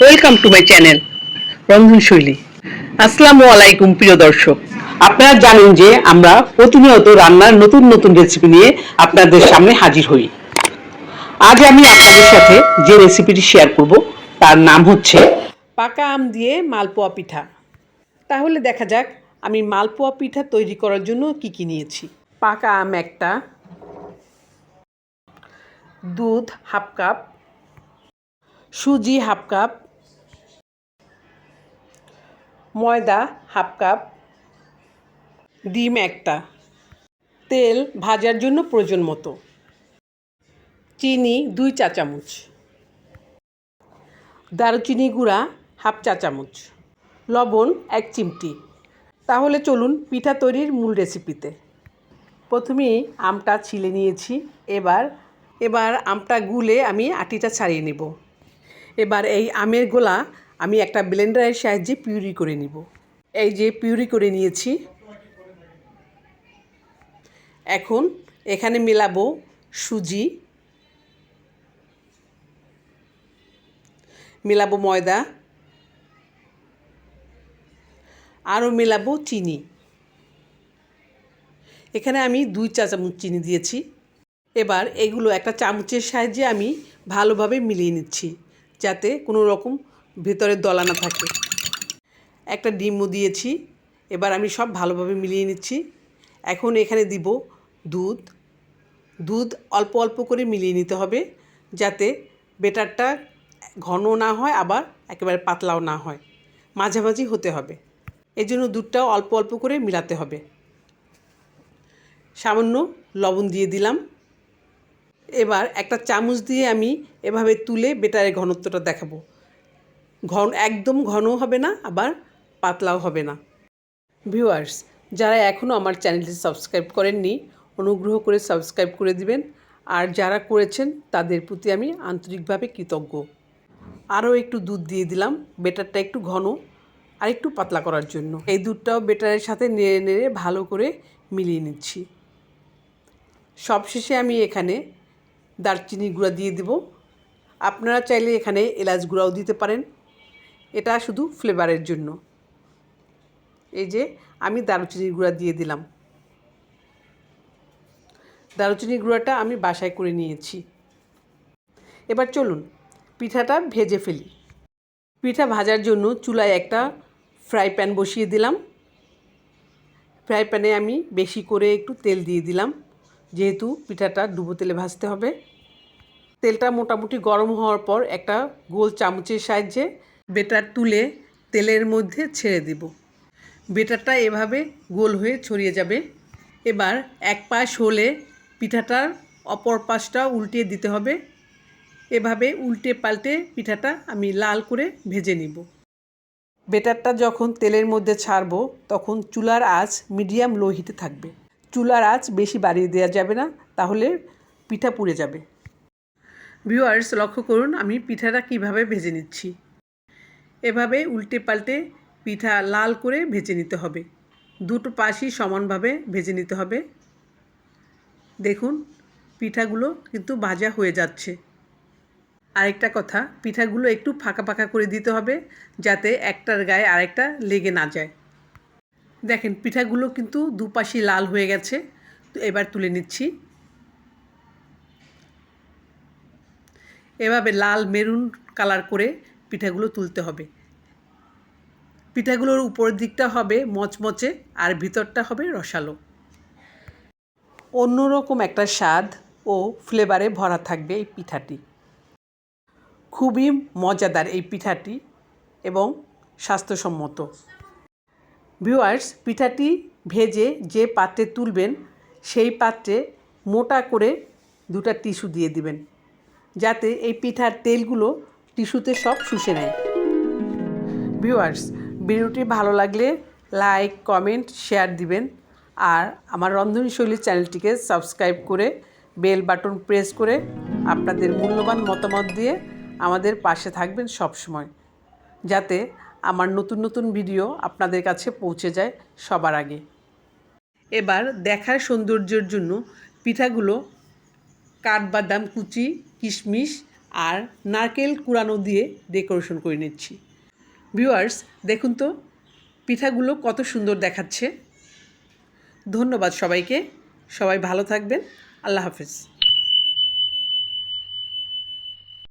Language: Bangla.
Welcome to my channel Randhanshaili আসসালামু আলাইকুম প্রিয় দর্শক। আপনারা জানেন যে আমরা প্রতিনিয়ত রান্নার নতুন নতুন রেসিপি নিয়ে আপনাদের সামনে হাজির হই। আজ আমি আপনাদের সাথে যে রেসিপিটি শেয়ার করব, তার নাম হচ্ছে পাকা আম দিয়ে মালপোয়া পিঠা। তাহলে দেখা যাক আমি মালপোয়া পিঠা তৈরি করার জন্য কি কি নিয়েছি। পাকা আম একটা, দুধ হাফ কাপ, সুজি হাফ কাপ ময়দা হাফ কাপ, ডিম একটা। তেল ভাজার জন্য প্রয়োজন মতো। চিনি দুই চা চামচ। দারুচিনি গুঁড়া হাফ চা চামচ। লবণ এক চিমটি। তাহলে চলুন পিঠা তৈরির মূল রেসিপিতে। প্রথমেই আমটা ছিলে নিয়েছি। এবার এবার আমটা গুলে আমি আটিটা ছাড়িয়ে নেব। এবার এই আমের গোলা আমি একটা ব্লেন্ডারের সাহায্যে পিউরি করে নিব। এই যে পিউরি করে নিয়েছি। এখন এখানে মেলাবো সুজি। মেলাবো ময়দা। আরও মেলাবো চিনি। এখানে আমি দুই চা চামচ চিনি দিয়েছি। এবার এগুলো একটা চামচের সাহায্যে আমি ভালোভাবে মিলিয়ে নিচ্ছি, যাতে কোনো রকম ভেতরে দলা না থাকে। একটা ডিমও দিয়েছি, এবার আমি সব ভালোভাবে মিলিয়ে নিচ্ছি। এখন এখানে দিব দুধ। দুধ অল্প অল্প করে মিলিয়ে নিতে হবে যাতে বেটারটা ঘন না হয়, আবার একেবারে পাতলাও না হয়। মাঝামাঝি হতে হবে। এই জন্য দুধটাও অল্প অল্প করে মিলাতে হবে। সামান্য লবণ দিয়ে দিলাম। এবার একটা চামচ দিয়ে আমি এভাবে তুলে বেটারের ঘনত্বটা দেখাবো। ঘন, একদম ঘনও হবে না, আবার পাতলাও হবে না। ভিউয়ার্স, যারা এখনও আমার চ্যানেলটি সাবস্ক্রাইব করেননি, অনুগ্রহ করে সাবস্ক্রাইব করে দিবেন। আর যারা করেছেন, তাদের প্রতি আমি আন্তরিকভাবে কৃতজ্ঞ। আরও একটু দুধ দিয়ে দিলাম, বেটারটা একটু ঘন, আর একটু পাতলা করার জন্য। এই দুধটাও বেটারের সাথে নেড়ে নেড়ে ভালো করে মিলিয়ে নিচ্ছি। সবশেষে আমি এখানে দারচিনি গুঁড়া দিয়ে দেব। আপনারা চাইলে এখানে এলাচ গুঁড়াও দিতে পারেন। এটা শুধু ফ্লেভারের জন্য। এই যে আমি দারুচিনির গুঁড়া দিয়ে দিলাম। দারুচিনির গুঁড়াটা আমি বাসায় করে নিয়েছি। এবার চলুন পিঠাটা ভেজে ফেলি। পিঠা ভাজার জন্য চুলায় একটা ফ্রাই প্যান বসিয়ে দিলাম। ফ্রাই প্যানে আমি বেশি করে একটু তেল দিয়ে দিলাম, যেহেতু পিঠাটা ডুবো তেলে ভাজতে হবে। তেলটা মোটামুটি গরম হওয়ার পর একটা গোল চামচের সাহায্যে বেটার তুলে তেলের মধ্যে ছেড়ে দিব। বেটারটা এভাবে গোল হয়ে ছড়িয়ে যাবে। এবার এক পাশ হলে পিঠাটার অপর পাশটা উল্টিয়ে দিতে হবে। এভাবে উল্টে পাল্টে পিঠাটা আমি লাল করে ভেজে নিব। বেটারটা যখন তেলের মধ্যে ছাড়বো, তখন চুলার আঁচ মিডিয়াম লো হিটে থাকবে। চুলার আঁচ বেশি বাড়িয়ে দেওয়া যাবে না, তাহলে পিঠা পুড়ে যাবে। ভিউয়ার্স, লক্ষ্য করুন আমি পিঠাটা কীভাবে ভেজে নিচ্ছি। এভাবে উল্টে পাল্টে পিঠা লাল করে ভেজে নিতে হবে। দুটো পাশই সমানভাবে ভেজে নিতে হবে। দেখুন, পিঠাগুলো কিন্তু ভাজা হয়ে যাচ্ছে। আরেকটা কথা, পিঠাগুলো একটু ফাঁকা ফাঁকা করে দিতে হবে যাতে একটার গায়ে আরেকটা লেগে না যায়। দেখেন, পিঠাগুলো কিন্তু দুপাশই লাল হয়ে গেছে। তো এবার তুলে নিচ্ছি। এভাবে লাল মেরুন কালার করে পিঠাগুলো তুলতে হবে। পিঠাগুলোর উপরের দিকটা হবে মচমচে আর ভিতরটা হবে রসালো। অন্যরকম একটা স্বাদ ও ফ্লেভারে ভরা থাকবে এই পিঠাটি। খুবই মজাদার এই পিঠাটি এবং স্বাস্থ্যসম্মত। ভিউয়ার্স পিঠাটি ভেজে যে পাত্রে তুলবেন, সেই পাত্রে মোটা করে দুটা টিস্যু দিয়ে দিবেন। যাতে এই পিঠার তেলগুলো টিস্যুতে সব শুষে নেয়। ভিউয়ার্স, ভিডিওটি ভালো লাগলে লাইক, কমেন্ট, শেয়ার দিবেন। আর আমার রন্ধনী শৈলীর চ্যানেলটিকে সাবস্ক্রাইব করে বেল বাটন প্রেস করে আপনাদের মূল্যবান মতামত দিয়ে আমাদের পাশে থাকবেন সব সময় যাতে আমার নতুন নতুন ভিডিও আপনাদের কাছে পৌঁছে যায় সবার আগে। এবার দেখার সৌন্দর্যের জন্য পিঠাগুলো কাঠবাদাম কুচি, কিশমিশ আর নারকেল কুড়ানো দিয়ে ডেকোরেশন করে নিচ্ছি। ভিউয়ার্স, দেখুন তো, পিঠাগুলো কত সুন্দর দেখাচ্ছে। ধন্যবাদ সবাইকে। সবাই ভালো থাকবেন। আল্লাহ হাফেজ।